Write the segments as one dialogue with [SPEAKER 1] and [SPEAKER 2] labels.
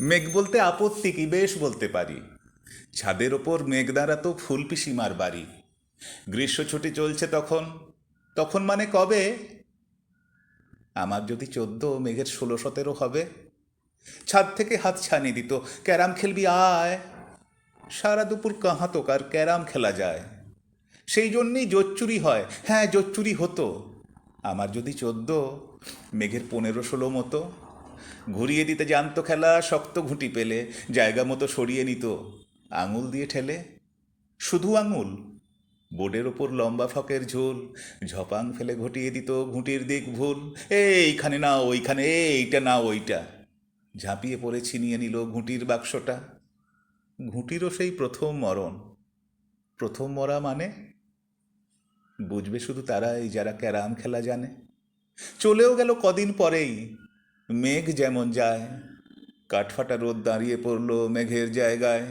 [SPEAKER 1] মেঘ বলতে আপত্তি কি? বেশ বলতে পারি। ছাদের ওপর মেঘ দাঁড়াতো ফুল পিসিমার বাড়ি। গ্রীষ্ম ছুটি চলছে তখন। তখন মানে কবে? আমার যদি চোদ্দ, মেঘের ষোলো, সতেরো হবে। ছাদ থেকে হাত ছানি দিত, ক্যারাম খেলবি আয়। সারা দুপুর কাহাতো তোকার ক্যারাম খেলা যায়। সেই জন্যেই জোচ্চুরি হয়। হ্যাঁ জোচ্চুরি হতো। আমার যদি চোদ্দ, মেঘের পনেরো, ষোলো মতো। ঘুরিয়ে দিতে জানতো খেলা, শক্ত ঘুঁটি পেলে, জায়গা মতো সরিয়ে নিত। আঙুল দিয়ে ঠেলে। শুধু আঙুল। বোর্ডের ওপর লম্বা ফকের ঝোল। ঝপাং ফেলে ঘটিয়ে দিত ঘুঁটির দিক ভুল। এইখানে না ওইখানে, এইটা না ওইটা। ঝাঁপিয়ে পড়ে ছিনিয়ে নিল ঘুঁটির বাক্সটা। ঘুঁটিরও সেই প্রথম মরণ। প্রথম মরা মানে? বুঝবে শুধু তারাই যারা ক্যারাম খেলা জানে। চলেও গেল কদিন পরেই। মেঘ যেমন যায়, কাঠফাটা রোদ দাঁড়িয়ে পড়ল মেঘের জায়গায়।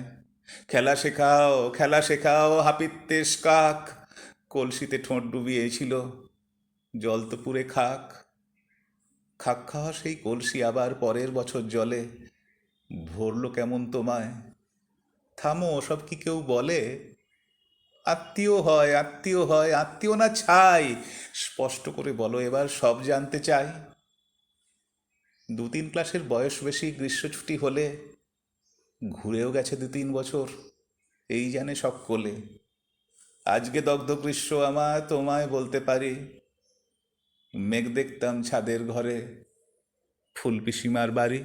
[SPEAKER 1] খেলা শেখাও খেলা শেখাও হাপিত্তেশ কাক কলসিতে ঠোঁট ডুবিয়েছিল, জল তো পুরে খাক। খাক খাওয়া সেই কলসি আবার পরের বছর জলে, ভরলো কেমন তোমায়? থামো, ওসব কি কেউ বলে? আত্মীয় হয় আত্মীয় হয়, আত্মীয় না ছাই, স্পষ্ট করে বলো এবার সব জানতে চাই। দু তিন ক্লাসের বয়স বেশি গ্রীষ্ম ছুটি হলে ঘুরেও গেছে দু তিন বছর, এই জানে সব কোলে। আজকে দগ্ধ গ্রীষ্ম আমায় তোমায় বলতে পারি, মেঘ দেখতাম ছাদের ঘরে, ফুল পিসিমার বাড়ি।